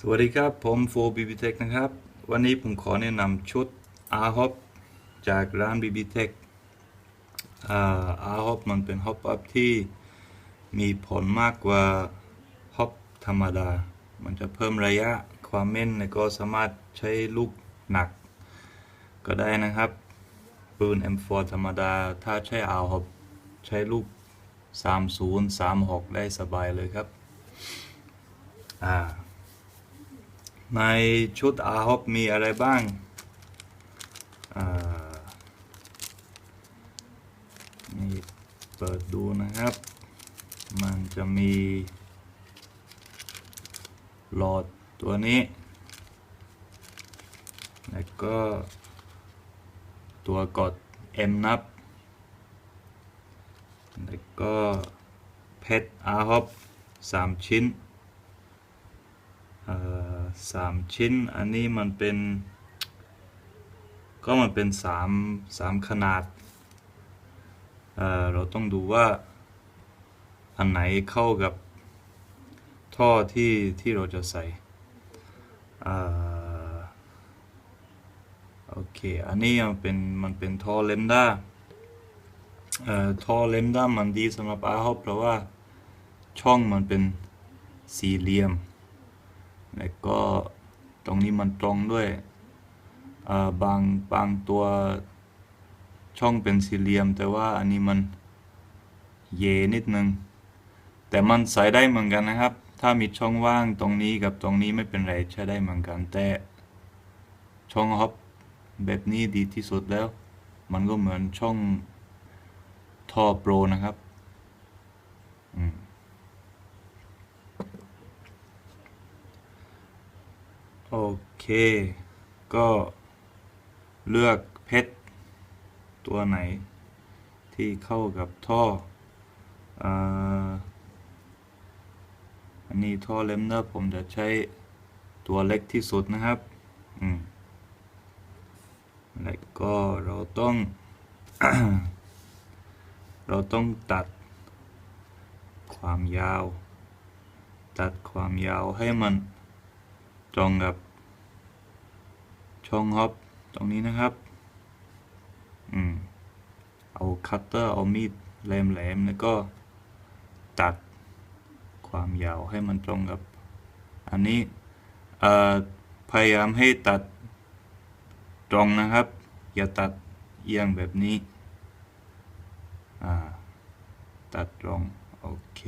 สวัสดีครับผมโฟบีบีเทคนะครับ วันนี้ผมขอแนะนำชุด R Hop จากร้าน BB Tech อ่า R Hop มันเป็น Hop Up ที่มีผลมากกว่า Hop ธรรมดา มันจะเพิ่มระยะความแม่น และก็สามารถใช้ลูกหนัก ก็ได้นะครับ ปืน M4 ธรรมดา ถ้าใช้ R Hop ใช้ลูก 30 36 ได้สบายเลยครับอ่า ในชุดอาฮอบมีอะไรบ้างานี่เปิดดูนะครับ มันจะมีหลอดตัวนี้ แล้วก็ตัวกด M นับ แล้วก็เพชรอาฮอบสามชิ้น เอ่อ สามชิ้น อันนี้มันเป็น ก็มันเป็นสามสามขนาดเเราต้องดูว่า อันไหนเข้ากับท่อที่ที่เราจะใส่โอเค อันนี้มันเป็นมันเป็นท่อเลมด้าท่อเลมด้ามันดีสำหรับอาฮอเพราะว่าช่องมันเป็นสี่เหลี่ยม แล้วก็ตรงนี้มันตรงด้วยบางบางตัวช่องเป็นสี่เหลี่ยม แต่ว่าอันนี้มันเยนิดนึง แต่มันใส่ได้เหมือนกันนะครับ ถ้ามีช่องว่างตรงนี้กับตรงนี้ไม่เป็นไรใช้ได้เหมือนกัน แต่ช่องฮอปแบบนี้ดีที่สุดแล้ว มันก็เหมือนช่องท่อโปรนะครับ อืม โอเค ก็เลือกเพชรตัวไหนที่เข้ากับท่ออ,อันนี้ท่อเลมเนอร์ผมจะใช้ตัวเล็กที่สุดนะครับอืมแล้วก็เราต้อง เราต้องตัดความยาว ตัดความยาวให้มันตรงกับ ช่องฮอปตรงนี้นะครับ อืม เอาคัตเตอร์เอามีดแหลมๆแล้วก็ตัดความยาวให้มันตรงกับ อันนี้พยายามให้ตัดตรงนะครับ อย่าตัดเอียงแบบนี้ ตัดตรง โอเค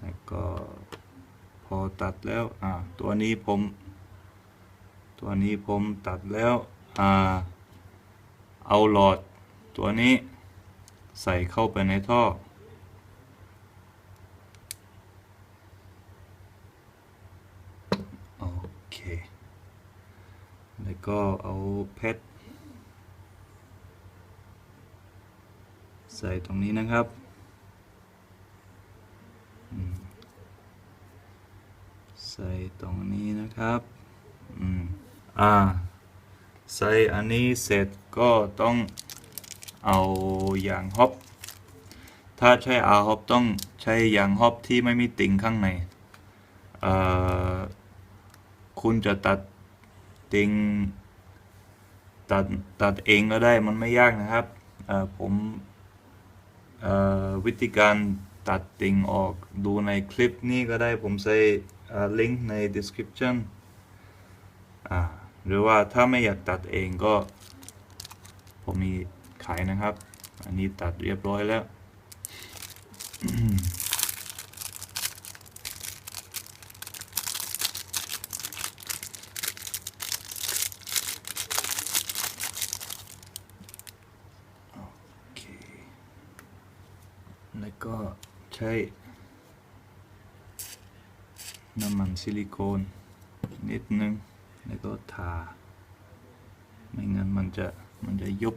แล้วก็ อตัดแล้วอ่าตัวนี้ผม ตัวนี้ผมตัดแล้วอ่าเอาหลอด ตัวนี้ใส่เข้าไปในท่อ โอเค แล้วก็เอาเพชรใส่ตรงนี้นะครับ ใส่ตรงนี้นะครับอืมอ่าใส่อันนี้เสร็จก็ต้องเอายางฮอปถ้าใช้อาฮอปต้องใช้ยางฮอปที่ไม่มีติ่งข้างในเอ่อคุณจะตัดติ่งตัดตัดเองก็ได้มันไม่ยากนะครับเอ่อผมเอ่อวิธีการตัดติ่งออกดูในคลิปนี้ก็ได้ผมใส่ ลิงก์ใน description อ่าหรือว่าถ้าไม่อยากตัดเองก็ ผมมีขายนะครับ อันนี้ตัดเรียบร้อยแล้วโอเคแล้วก็ใช้ น้ำมันซิลิโคนนิดนึง แล้วก็ทา ไม่งั้นมันจะมันจะยุบ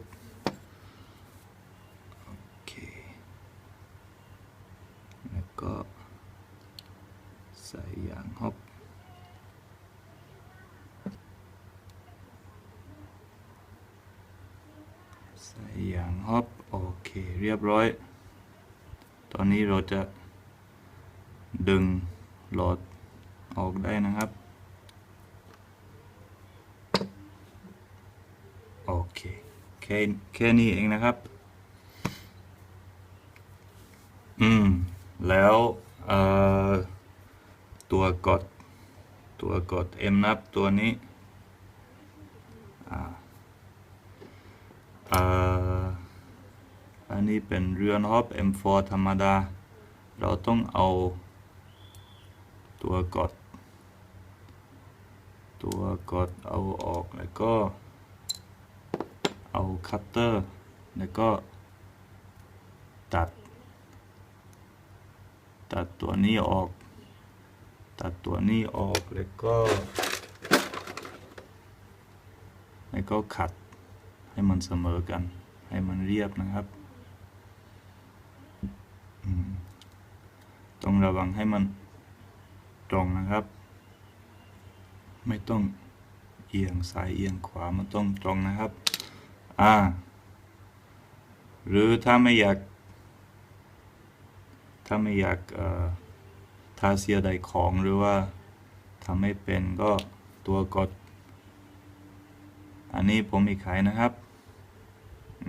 โอเค แล้วก็ใส่ยางฮอปใส่ยางฮอปโอเคเรียบร้อย ตอนนี้เราจะดึงหลอด ออกได้นะครับ โอเคแค่แค่นี้เองนะครับ อืม แล้วตัวกดตัวกด M นับตัวนี้อ่าอันนี้เป็นเรือนฮอป M4 ธรรมดา เราต้องเอาตัวกด ตัวกดเอาออกแล้วก็ เอาคัตเตอร์ แล้วก็ ตัด ตัดตัวนี้ออก ตัดตัวนี้ออกแล้วก็ แล้วก็ขัดให้มันเสมอกัน ให้มันเรียบนะครับต้องระวังให้มันตรงนะครับ ไม่ต้องเอียงซ้ายเอียงขวามันต้องตรงนะครับ อ่า หรือถ้าไม่อยาก ถ้าไม่อยากทาเสียใดของหรือว่าทำไม่เป็นก็ตัวกด อันนี้ผมมีขายนะครับ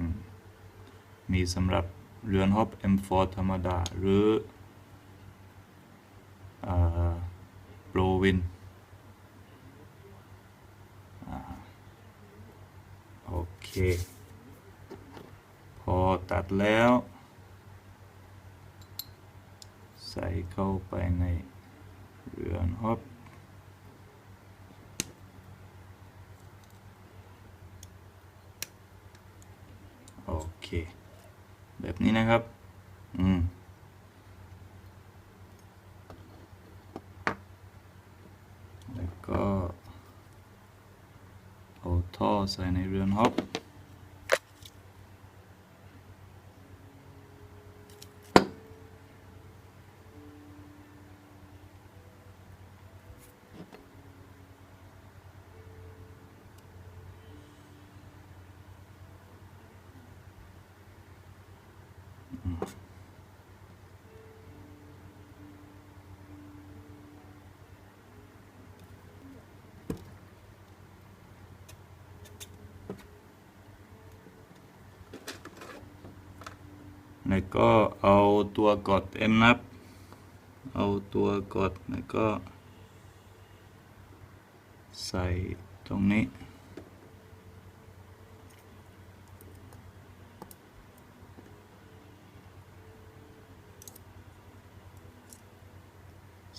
มมีสำหรับเรือนฮอป M4 ธรรมดา หรือโปรวินโอ เค พอตัดแล้ว ใส่เข้าไปในเรือนฮอปโอเค แบบนี้นะครับ อืมแล้วก็เอาท่อใส่ในเรือนฮอป แล้วก็เอาตัวกด M นับ เอาตัวกดแล้วก็ ใส่ตรงนี้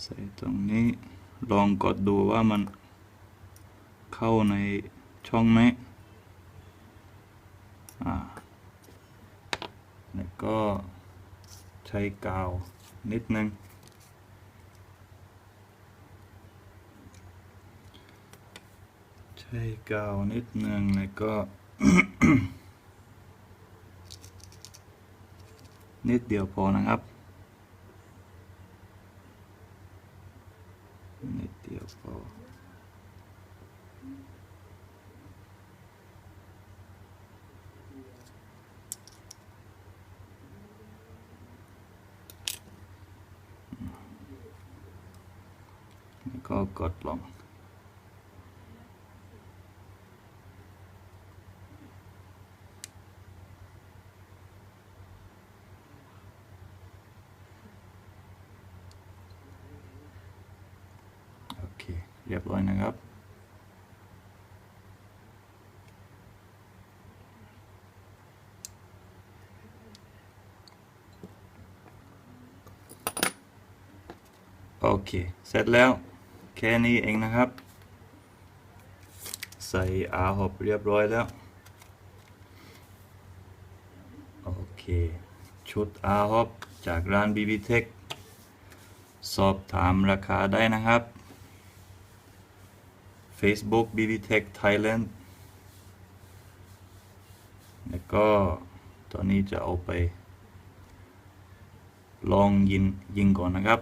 ใส่ตรงนี้ ลองกดดูว่ามันเข้าในช่องไหมอ่า แล้วก็ใช้กาวนิดนึง ใช้กาวนิดนึงแล้วก็ นิดเดียวพอนะครับ นิดเดียวพอ ก็กดลง โอเค เรียบร้อยนะครับโอเค เสร็จแล้ว แค่นี้เองนะครับ ใส่อาหอบเรียบร้อยแล้ว โอเค ชุดอาหอบจากร้าน BB Tech สอบถามราคาได้นะครับ Facebook BB Tech Thailand แล้วก็ตอนนี้จะเอาไป ลองยิงยิงก่อนนะครับ